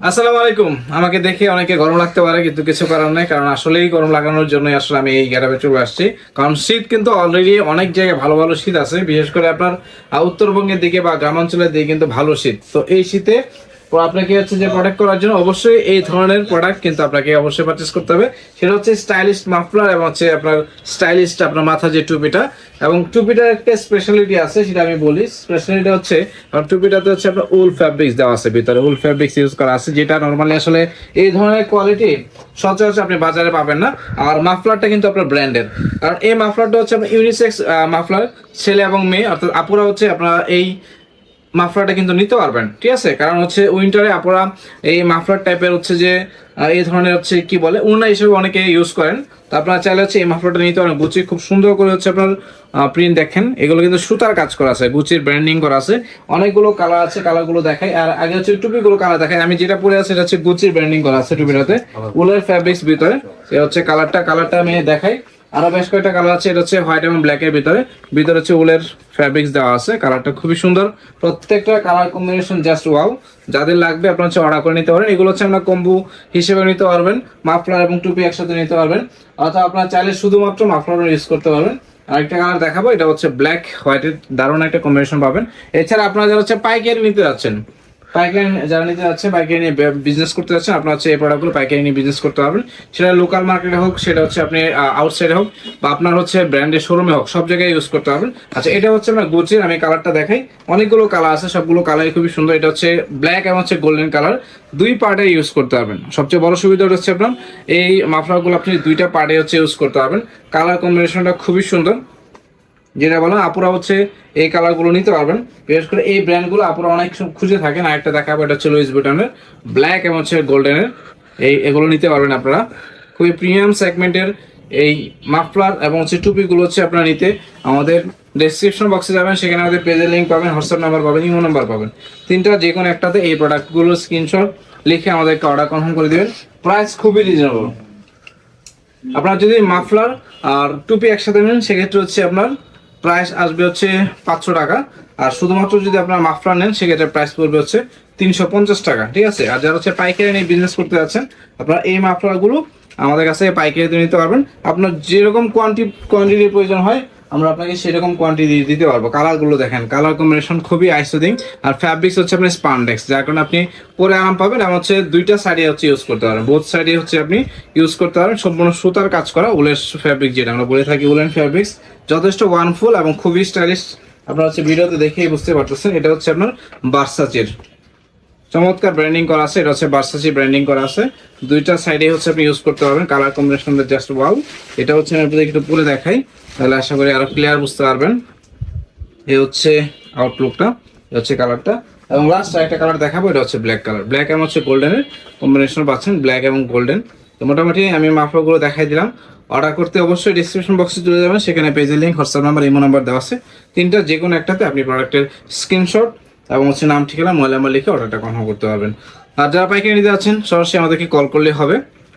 আসসালামু আলাইকুম। আমাকে দেখে অনেকে গরম লাগতে পারে, কিন্তু কিছু কারণ নেই, কারণ আসলেই গরম লাগানোর জন্যই আসলে আমি এই গ্যারাবে চলে আসছি। কারণ শীত কিন্তু অলরেডি অনেক জায়গায় ভালো ভালো শীত আছে, বিশেষ করে আপনার উত্তরবঙ্গের দিকে বা গ্রামাঞ্চলের দিকে কিন্তু ভালো শীত। তো এই শীতে আপনাকে হচ্ছে যে প্রোডাক্ট করার জন্য অবশ্যই এই ধরনের প্রোডাক্ট কিন্তু আপনাকে অবশ্যই পারচেস করতে হবে। সেটা হচ্ছে স্টাইলিশ মাফলার এবং হচ্ছে আপনার স্টাইলিশ আপনার মাথা যে টুপিটা এবং টুপিটার একটা স্পেশালিটি আছে, সেটা আমি বলি। স্পেশালিটি হচ্ছে কারণ টুপিটাতে হচ্ছে আপনার উল ফ্যাব্রিক্স দেওয়া আছে, ভিতরে উল ফ্যাব্রিক্স ইউজ করা আছে, যেটা নর্মালি আসলে এই ধরনের কোয়ালিটি সচরাচর আপনি বাজারে পাবেন না। আর মাফলারটা কিন্তু আপনার ব্র্যান্ডের কারণ এই মাফলারটা হচ্ছে আপনার ইউনিসেক্স মাফলার ছেলে এবং মেয়ে, অর্থাৎ আপুরা হচ্ছে আপনার এই মাফলারটা কিন্তু নিতে পারবেন ঠিক আছে? কারণ হচ্ছে উইন্টারে আপনারা এই মাফলার টাইপের হচ্ছে যে এই ধরনের হচ্ছে কি বলে উন্না হিসেবে অনেকে ইউজ করেন। তো আপনারা চাইলে হচ্ছে এই মাফলারটা নিতে পারেন। গুচি খুব সুন্দর করে হচ্ছে আপনার প্রিন্ট দেখেন। এগুলো কিন্তু সুতার কাজ করা আছে গুচির ব্র্যান্ডিং করা আছে। অনেকগুলো কালার আছে কালারগুলো দেখাই আর আগে হচ্ছে টুপিগুলো কালার দেখাই আমি যেটা পরে আছে এটা হচ্ছে গুচির ব্র্যান্ডিং করা আছে টুপিটাতে। উলের ফ্যাব্রিক্স ভিতরে। এ হচ্ছে কালারটা কালারটা আমি দেখাই। আরও বেশ কয়েকটা কালার আছে, এটা হচ্ছে হোয়াইট এবং ব্ল্যাক এর ভিতরে। ভিতরে হচ্ছে উলের ফ্যাব্রিক্স দেওয়া আছে কালারটা খুবই সুন্দর। প্রত্যেকটা কালার কম্বিনেশন জাস্ট ওয়াও যাদের লাগবে আপনারা হচ্ছে অর্ডার করে নিতে পারেন। এগুলো হচ্ছে আপনারা কম্বু হিসেবে নিতে পারবেন মাফলার এবং টুপি একসাথে নিতে পারবেন। অর্থাৎ আপনারা চাইলে শুধুমাত্র মাফলার ইউজ করতে পারবেন। আরেকটা কালার দেখাবো, এটা হচ্ছে ব্ল্যাক হোয়াইটের দারুণ একটা কম্বিনেশন পাবেন। এছাড়া আপনারা যারা হচ্ছে পাইকারি নিতে যাচ্ছেন পাইকারি যারা নিতে যাচ্ছে, পাইকারি নিয়ে বিজনেস করতে যাচ্ছেন, আপনার হচ্ছে এই প্রোডাক্টগুলো পাইকারি নিয়ে বিজনেস করতে পারবেন। সেটা লোকাল মার্কেটে হোক, সেটা হচ্ছে আপনি আউটসাইডে হোক, বা আপনার হচ্ছে ব্র্যান্ডের শোরুমে হোক, সব জায়গায় ইউজ করতে পারবেন। আচ্ছা এটা হচ্ছে আপনার গুচির আমি কালারটা দেখাই। অনেকগুলো কালার আছে, সবগুলো কালারই খুবই সুন্দর। এটা হচ্ছে ব্ল্যাক এবং হচ্ছে গোল্ডেন কালার দুই পার্টে ইউজ করতে পারবেন। সবচেয়ে বড় সুবিধা হচ্ছে আপনার, এই মাফলারগুলো আপনি দুইটা পার্টে হচ্ছে ইউজ করতে পারবেন। কালার কম্বিনেশনটা খুবই সুন্দর। যেটা বলেন আপুরা হচ্ছে এই কালারগুলো নিতে পারবেন। বিশেষ করে এই ব্র্যান্ডগুলো আপুরা অনেক খুঁজে থাকেন। আর একটা দেখাবো, এটা হচ্ছে লুইস বুটনের ব্ল্যাক এবং হচ্ছে গোল্ডেনের এই, এগুলো নিতে পারবেন আপনারা। খুবই প্রিমিয়াম সেগমেন্টের এই মাফলার এবং হচ্ছে টুপিগুলো হচ্ছে আপনারা নিতে আমাদের ডেসক্রিপশন বক্সে যাবেন। সেখানে আমাদের পেজের লিঙ্ক পাবেন হোয়াটসঅ্যাপ নাম্বার পাবেন, ইমো নাম্বার পাবেন। তিনটা যে কোনো একটাতে এই প্রোডাক্টগুলোর স্ক্রিনশট লিখে আমাদেরকে অর্ডার কনফার্ম করে দেবেন। প্রাইস খুবই রিজনেবল আপনার যদি মাফলার আর টুপি একসাথে নেন, সেক্ষেত্রে হচ্ছে আপনার প্রাইস আসবে হচ্ছে পাঁচশো টাকা। আর শুধুমাত্র যদি আপনার মাফলার নেন, সেক্ষেত্রে প্রাইস পড়বে হচ্ছে তিনশো পঞ্চাশ টাকা, ঠিক আছে? আর যারা হচ্ছে পাইকারি নিয়ে বিজনেস করতে যাচ্ছেন, আপনারা এই মাফলারগুলো আমাদের কাছে পাইকারিতে নিতে পারবেন। আপনার যেরকম কোয়ান্টি কোয়ান্টিটির প্রয়োজন হয় আমরা আপনাকে সেরকম কোয়ান্টিটি দিতে পারব। কালারগুলো দেখেন কালার কম্বিনেশন খুবই আইসোদিং আর ফ্যাব্রিক্স হচ্ছে আপনার স্পান্ডেক্স যার কারণে আপনি পরে আরাম পাবেন। এবং হচ্ছে দুইটা সাইডে হচ্ছে ইউজ করতে পারেন। বোথ সাইডে হচ্ছে আপনি ইউজ করতে পারেন। সম্পূর্ণ সুতার কাজ করা উলের ফ্যাব্রিক যেটা, আমরা বলে থাকি উলেন ফ্যাব্রিক্স যথেষ্ট ওয়ানফুল এবং খুবই স্টাইলিশ আপনারা হচ্ছে ভিডিওতে দেখেই বুঝতে পারতেছেন, এটা হচ্ছে আপনার বার্সাচের চমৎকার ব্র্যান্ডিং করা আছে, এটা হচ্ছে বার্সাচি ব্র্যান্ডিং করা আছে। দুইটা সাইডে হচ্ছে আপনি ইউজ করতে পারবেন। কালার কম্বিনেশনটা জাস্ট ওয়াও এটা হচ্ছে আমি আপনাদের একটু পুরো দেখাই। তাহলে আশা করি আরও ক্লিয়ার বুঝতে পারবেন। এই হচ্ছে আউটলুকটা এই হচ্ছে কালারটা এবং লাস্ট একটা কালার দেখাবো, এটা হচ্ছে ব্ল্যাক কালার ব্ল্যাক এবং হচ্ছে গোল্ডেনের কম্বিনেশন পাচ্ছেন ব্ল্যাক এবং গোল্ডেন তো মোটামুটি আমি মাফলাগুলো দেখাই দিলাম। অর্ডার করতে অবশ্যই ডিসক্রিপশন বক্সে চলে যাবেন, সেখানে পেজের link WhatsApp number imo number দেওয়া আছে। তিনটা যে কোনো একটাতে আপনি প্রোডাক্টের স্ক্রিনশট এবং হচ্ছে নাম, ঠিকানা মোবাইল নাম্বার লিখে অর্ডারটা কনফার্ম করতে পারবেন। আর যারা পাইকারি নিতে যাচ্ছেন, সরাসরি আমাদেরকে কল করলে হবে।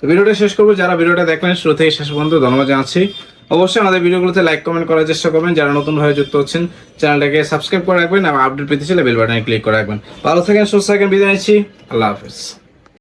ভিডিওটা শেষ করব, যারা ভিডিওটা দেখলেন, শুরু থেকে শেষ পর্যন্ত ধন্যবাদ জানাচ্ছি। অবশ্যই আমাদের ভিডিওগুলোতে লাইক কমেন্ট করার চেষ্টা করবেন। যারা নতুনভাবে যুক্ত হচ্ছেন, চ্যানেলটাকে সাবস্ক্রাইব করে রাখবেন এবং আপডেট পেতে চাইলে বেল বাটনে ক্লিক করে রাখবেন। ভালো থাকেন, সুস্থ থাকেন, বিদায় নিচ্ছি। আল্লাহ হাফেজ।